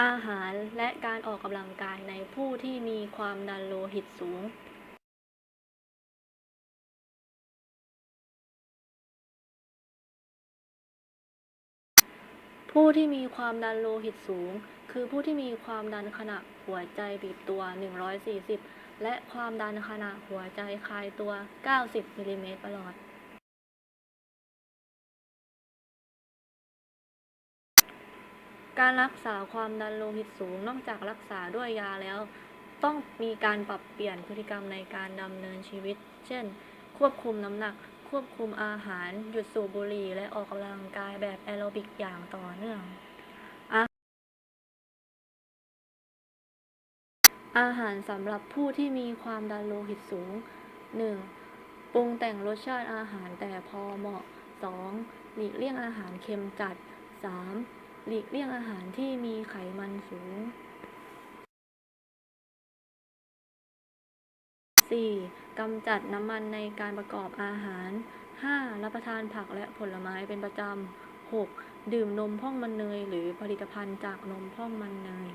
อาหารและการออกกำลังกายในผู้ที่มีความดันโลหิตสูงผู้ที่มีความดันโลหิตสูง คือผู้ที่มีความดันขณะหัวใจบีบตัว 140 และความดันขณะหัวใจคลายตัว 90มิลลิเมตรประหลอด การรักษาความดันโลหิตสูง นอกจากรักษาด้วยยาแล้ว ต้องมีการปรับเปลี่ยนพฤติกรรมในการดำเนินชีวิต เช่น ควบคุมน้ำหนัก ควบคุมอาหาร หยุดสูบบุหรี่ และออกกำลังกายแบบแอโรบิกอย่างต่อเนื่องอาหารสำหรับผู้ที่มีความดันโลหิตสูง 1. ปรุงแต่งรสชาติอาหารแต่พอเหมาะ 2. หลีกเลี่ยงอาหารเค็มจัด 3. หลีกเลี่ยงอาหารที่มีไขมันสูง 4. กำจัดน้ำมันในการประกอบอาหาร 5. รับประทานผักและผลไม้เป็นประจำ 6. ดื่มนมพ่องมันเนย หรือผลิตภัณฑ์จากนมพ่องมันเนย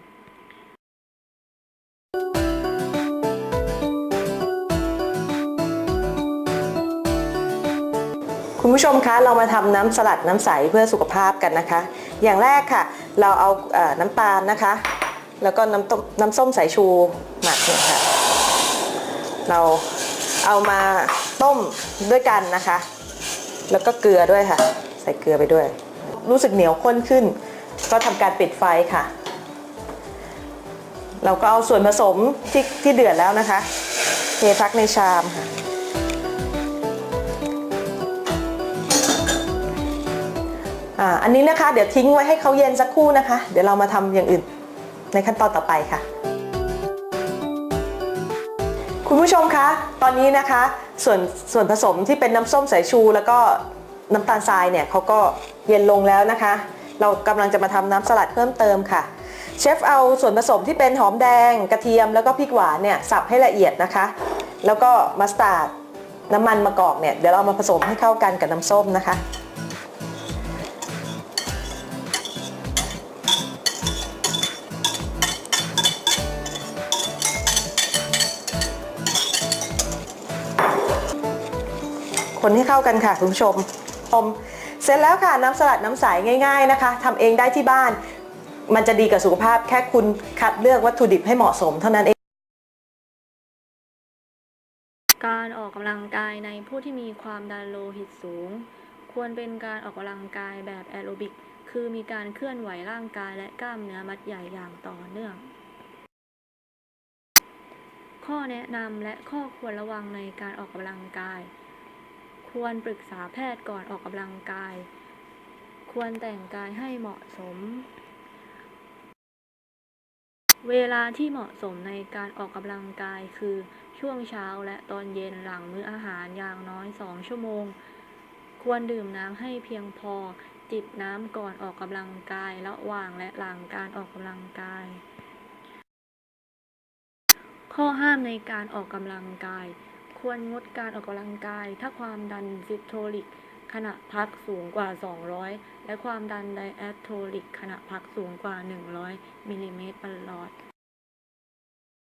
คุณผู้ชมคะ เรามาทำน้ำสลัดน้ำใสเพื่อสุขภาพกันนะคะ อย่างแรกค่ะ เราเอาน้ำตาลนะคะ แล้วก็น้ำต้มน้ำส้มสายชูหมักเนี่ยค่ะ เราเอามาต้มด้วยกันนะคะ แล้วก็เกลือด้วยค่ะ ใส่เกลือไปด้วย รู้สึกเหนียวข้นขึ้น ก็ทำการปิดไฟค่ะ เราก็เอาส่วนผสมที่ที่เดือดแล้วนะคะ เทพักในชามค่ะ อ่าอันนี้นะคะ เดี๋ยวทิ้งไว้ให้เขาเย็นสักครู่นะคะ เดี๋ยวเรามาทำอย่างอื่นในขั้นตอนต่อไปค่ะ คุณผู้ชมคะ ตอนนี้นะคะ ส่วนส่วนผสมที่เป็นน้ำส้มสายชู แล้วก็น้ำตาลทรายเนี่ยเขาก็เย็นลงแล้วนะคะ เรากำลังจะมาทำน้ำสลัดเพิ่มเติมค่ะเชฟเอาส่วนผสมที่เป็นหอมแดง กระเทียมแล้วก็พริกหวานเนี่ยสับให้ละเอียดนะคะ แล้วก็มัสตาร์ดน้ำมันมะกอกเนี่ยเดี๋ยวเรามาผสมให้เข้ากันกับน้ำส้มนะคะ คนให้เข้ากันค่ะคุณผู้ชมชมเสร็จแล้วค่ะน้ำสลัดน้ำใสง่าย ๆนะคะทำเองได้ที่บ้าน มันจะดีกับสุขภาพแค่คุณคัดเลือกวัตถุดิบให้เหมาะสมเท่านั้นเอง การออกกำลังกายในผู้ที่มีความดันโลหิตสูง ควรเป็นการออกกำลังกายแบบแอโรบิก คือมีการเคลื่อนไหวร่างกายและกล้ามเนื้อมัดใหญ่อย่างต่อเนื่อง ข้อแนะนำและข้อควรระวังในการออกกำลังกาย ควรปรึกษาแพทย์ก่อนออกกำลังกาย ควรแต่งกายให้เหมาะสม เวลาที่เหมาะสมในการออกกำลังกายคือช่วงเช้าและตอนเย็นหลังมื้ออาหารอย่างน้อย2ชั่วโมง ควรดื่มน้ำให้เพียงพอ จิบน้ำก่อนออกกำลังกายระหว่างและหลังการออกกำลังกาย ข้อห้ามในการออกกำลังกาย ควรงดการออกกำลังกาย ถ้าความดันซิสโทลิกขณะพักสูงกว่า 200 และความดันไดแอสโทลิกขณะพักสูงกว่า 100 มิลลิเมตรประหลอด